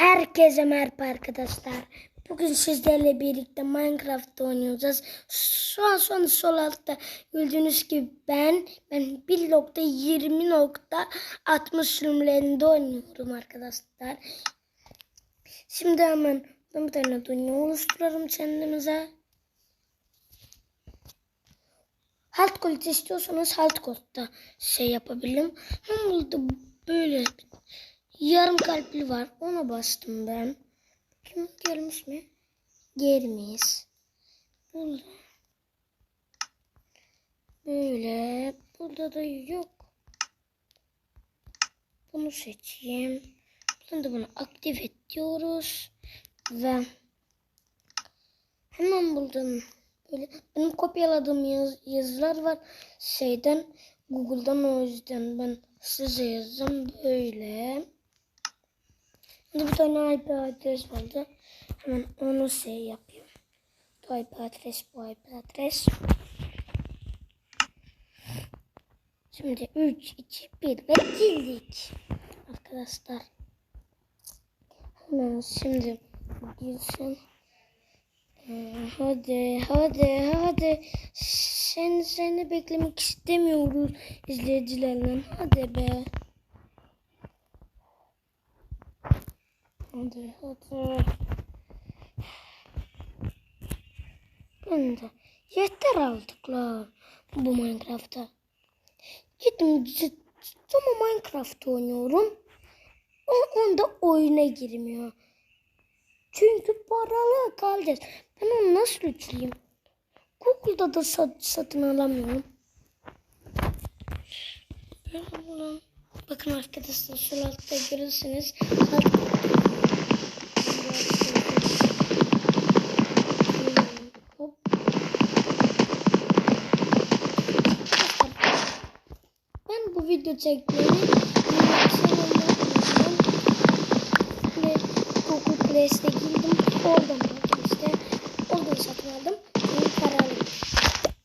Herkese merhaba arkadaşlar. Bugün sizlerle birlikte Minecraft oynayacağız. Şu an son sol altta gördüğünüz gibi ben ben 1.20.60 sürümlerinde oynuyorum arkadaşlar. Şimdi hemen bir tane dünya oluşturalım kendimize. Halt kolt istiyorsanız halt koltta şey yapabilirim. Hem burada böyle yarım kalpli var. Ona bastım ben. Kim gelmiş mi? Gelmiş. Burada. Böyle. Burada da yok. Bunu seçeyim. Buradan da bunu aktif et diyoruz. Ve hemen buradan böyle benim kopyaladığım yaz, yazılar var şeyden Google'dan o yüzden ben size yazdım böyle. Şimdi bir tane IP adres vardı. Hemen onu şey yapayım. Bu IP adres, bu IP adres. Şimdi 3, 2, 1 ve girdik. Arkadaşlar. Hemen şimdi girsin. Ee, Hadi, hadi, hadi. Sen, seni beklemek istemiyoruz izleyicilerle. Hadi be. Hadi hadi. Ben de yeter lan bu Minecraft'a. Gittim ama Minecraft oynuyorum. O, onda oyuna girmiyor. Çünkü paralı kalacağız. Ben onu nasıl üçleyeyim? Google'da da sat, satın alamıyorum. Ben bunu- Bakın arkadaşlar şu altta görürsünüz. Hop. Ben bu video çekmeyi ve Google Play'e girdim. Oradan aldım işte. Oradan satın aldım. Benim paralı.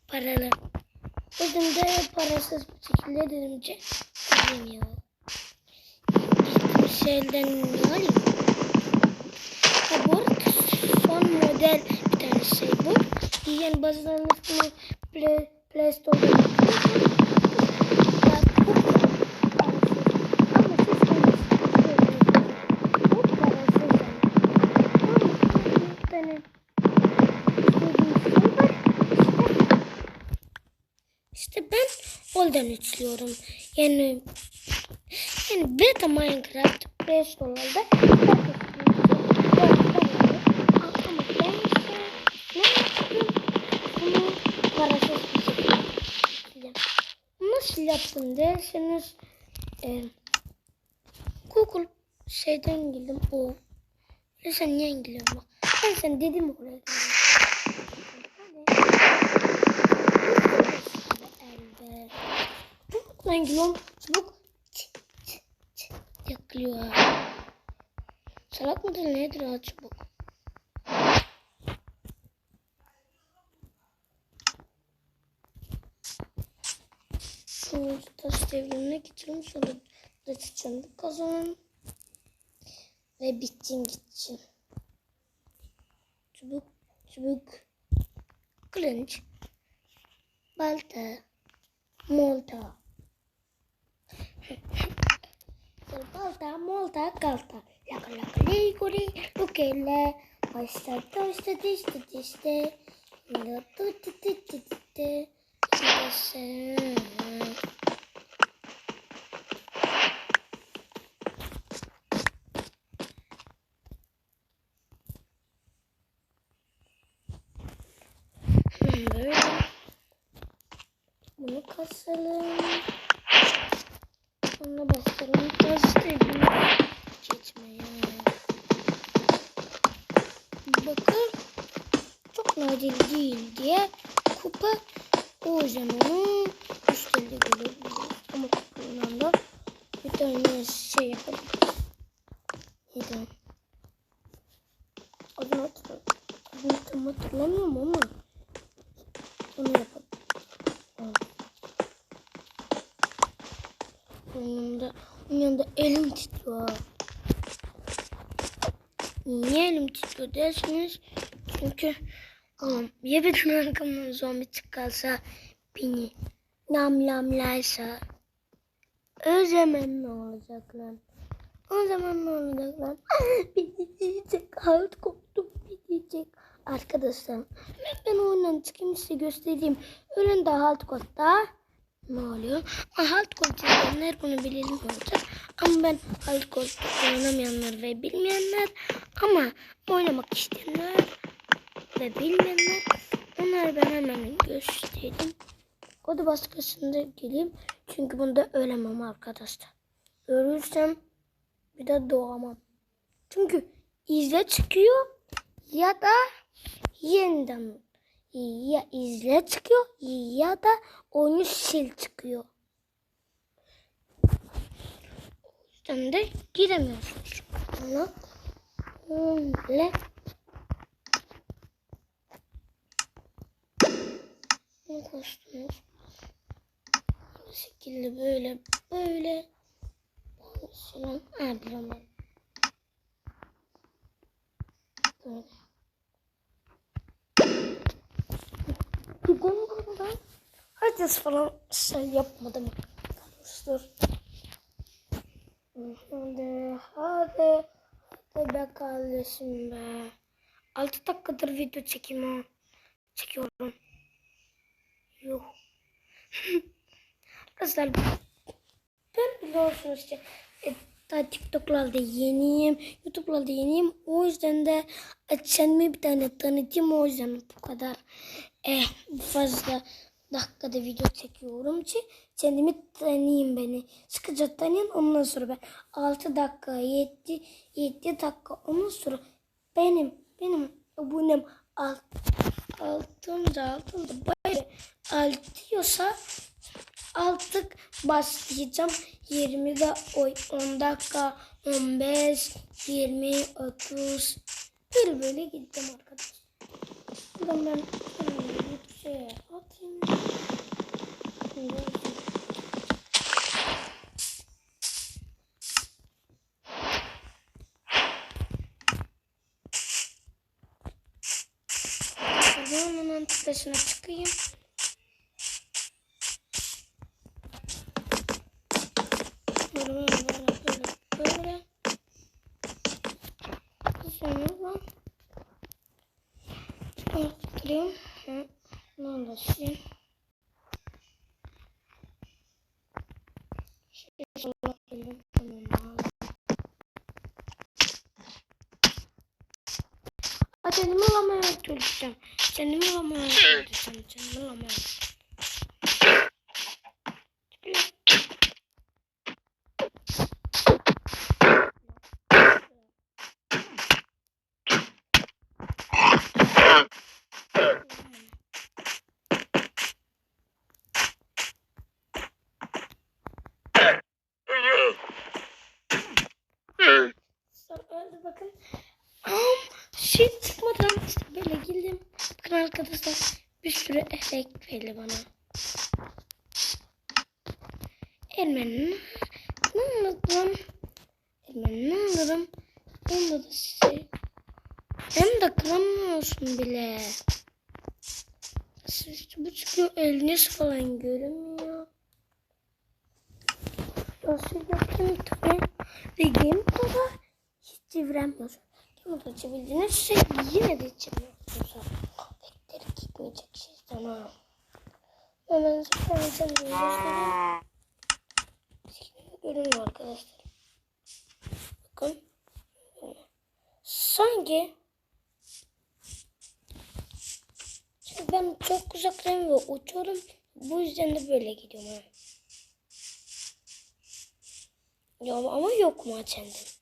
Paralı. Dedim de parasız bir şekilde dedim ki alayım ya. Gittim şeyden ne alayım? Ha bu arada son model bir tane şey bu. Yani bazılarınız bunu Play, Play Store'da şey. İşte ben oradan üçlüyorum. Yani yani beta Minecraft 5 dolarda. Nasıl yaptım derseniz e, Google şeyden girdim o. Ne sen niye geliyorum bak. Ben sen dedim oraya geliyorum. Elde. Çabuk lan çık. Yakılıyor. Salak mıdır nedir ha çabuk. Şu taş devrimine getirelim sonra da çiçeğini kazanalım. Ve bitsin gitsin. Çubuk, çubuk, kılınç, balta, molta. Balta, molta, kalta. Laka laka liguri, lukele. Başta tosta dişte dişte. Lotu ti ti ti ti ti. İşte Hemen böyle. Bunu kasalım. Sonra basalım. Bastırdım. Geçmeye. Bakın. Çok nadir değil diye kupa o yüzden onu üstünde görebiliyoruz. Ama kupanın da bir tane şey yapabiliriz. Neden? Adını hatırlamıyorum. Adını hatırlamıyorum ama bunu yapalım. Onun yanında, onun yanında elim titriyor. niye elim titriyor dersiniz. Çünkü oğlum ya bir arkamdan zombi çıkarsa beni namlamlarsa o zaman ne olacak lan? O zaman ne olacak lan? beni yiyecek. Halt koptum beni yiyecek. Arkadaşlar ben, oyundan çıkayım size göstereyim. Önünde halt kodda ne oluyor? Halt kod izleyenler bunu bilir olacak. Ama ben halt kod oynamayanlar ve bilmeyenler ama oynamak isteyenler ve bilmeyenler onları ben hemen göstereyim. Kodu baskısında geleyim. Çünkü bunda ölemem arkadaşlar. Ölürsem bir de doğamam. Çünkü izle çıkıyor ya da yeniden ya izle çıkıyor ya da oyunu sil çıkıyor. O yüzden de giremiyorsunuz. Ona öyle ne koştunuz? Bu şekilde böyle böyle Şunun adını böyle. Buradan. Hadi falan şey yapmadım. Dur. Hadi, hadi, hadi be kardeşim be. 6 dakikadır video çekeyim ha. Çekiyorum. Yuh. Arkadaşlar ben biliyorsunuz işte e, daha TikTok'larda yeniyim, YouTube'larda yeniyim. O yüzden de kendime bir tane tanıtayım. O yüzden bu kadar e, fazla dakikada video çekiyorum ki kendimi tanıyayım beni. Sıkıca tanıyın ondan sonra ben 6 dakika 7, 7 dakika ondan sonra benim benim abonem alt, altında bayağı artıyorsa artık başlayacağım. 20 da oy 10 dakika 15 20 30 bir böyle gittim arkadaşlar. Buradan ben bir şey atayım. Buradan hemen tıklaşına çıkayım. Böyle böyle böyle böyle böyle. Sonra arttırayım. Hı. Şey. Tamam abi. Aa, Kendimi lamaya tutacağım. Kendimi lamaya tutacağım. Kendimi lamaya Sonra öyle bakın. Am, şey çıkmadan işte böyle girdim. Bakın arkadaşlar bir sürü efekt verdi bana. Elmen ne anladım? Elmen ne? Onda da şey. Hem de kıramıyorsun bile. İşte bu çıkıyor eliniz falan görünmüyor. Nasıl yapayım tabii. Ve gamepad'a hiç çeviremiyorsun. Gamepad çevirdiğiniz şey yine de çeviriyorsunuz. Gitmeyecek sizden ha. Hemen zıplamayacağım diye göstereyim. Şimdi arkadaşlar. Bakın. Sanki Çünkü ben çok uzaktan ve uçuyorum. Bu yüzden de böyle gidiyorum. Ya ama yok mu kendim?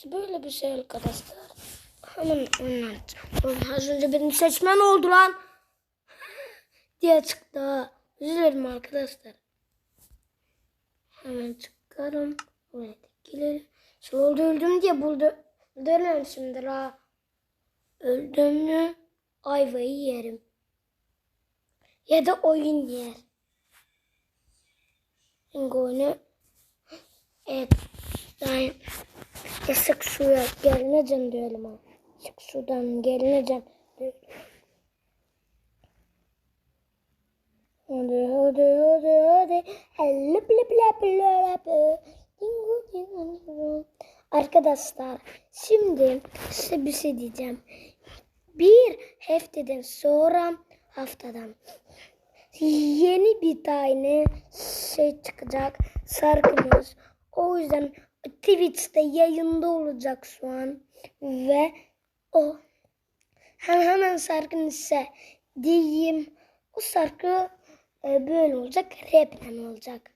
İşte böyle bir şey arkadaşlar. Hemen anlat. Oğlum az önce benim seçmen oldu lan. diye çıktı. Üzülürüm arkadaşlar. Hemen çıkarım. Buraya girelim. Şimdi oldu öldüm diye buldu. Dönem şimdi ha. Öldüm mü ayvayı yerim. Ya da oyun yer. Hangi oyunu? Evet. Yani ısık suya gelineceğim diyelim ha. Isık sudan gelineceğim. Hadi hadi hadi hadi. Bla bla. Dingo dingo dingo. Arkadaşlar şimdi size bir şey diyeceğim. Bir haftadan sonra haftadan yeni bir tane şey çıkacak şarkımız. O yüzden Twitch'te yayında olacak şu an ve o hem hemen şarkının ise diyeyim o şarkı e, böyle olacak raple olacak.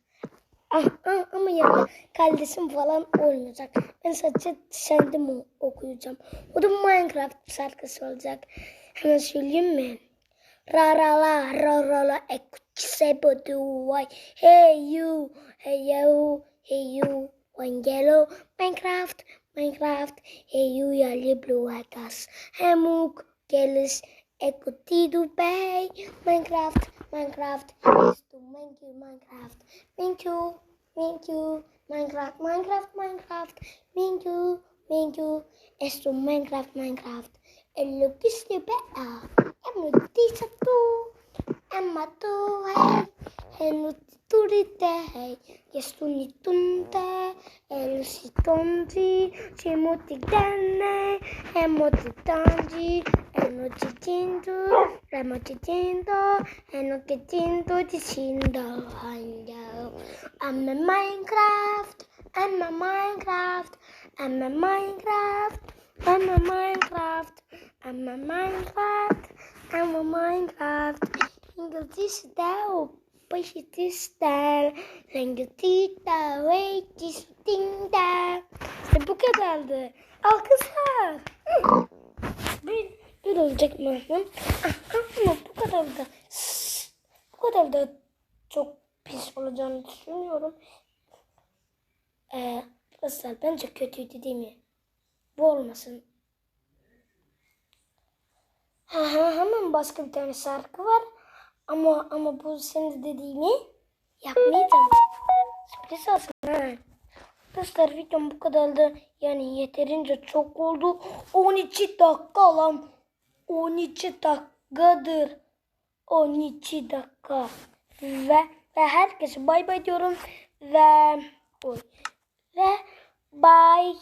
Ah, ah, ama yanında kardeşim falan olmayacak. Ben sadece kendim okuyacağım. O da Minecraft şarkısı olacak. Hemen söyleyeyim mi? Ra ra la ra ra la ekutse bodu vay. Hey you, hey you, hey you. One yellow Minecraft, Minecraft. Hey you yellow blue atas. Hemuk gelis ekutidu bay. Minecraft, Minecraft. Is to thank you Minecraft. Thank you, thank you. Minecraft, Minecraft, Minecraft. Thank you, thank you. Es to Minecraft, Minecraft. El lo que se vea. Em lo dice tú. Emma tú, hey. henüzi turite, jestuni tunte, elusi tonji, shimoti denne, emoti tanji, enoti tindu, remoti tindo, enoti tindu, tishindo, hanjo. I'm a Minecraft, I'm a Minecraft, I'm a Minecraft, I'm a Minecraft, I'm a Minecraft, I'm a Minecraft. English is dope. İngilizce o peşitisler. İngilizce ve cistinler. İşte bu kadardı. Alkışlar. Bir, bir olacak mı? Ama bu kadar da bu kadar da çok pis olacağını düşünüyorum. Ee, arkadaşlar bence kötüydü değil mi? Bu olmasın. Ha, ha, hemen başka bir tane şarkı var. Ama ama bu senin dediğini yapmayacağım. Sürpriz olsun ha. Arkadaşlar videom bu kadardı. Yani yeterince çok oldu. 12 dakika lan. 12 dakikadır. 12 dakika. Ve ve herkese bay bay diyorum. Ve oy. Ve bay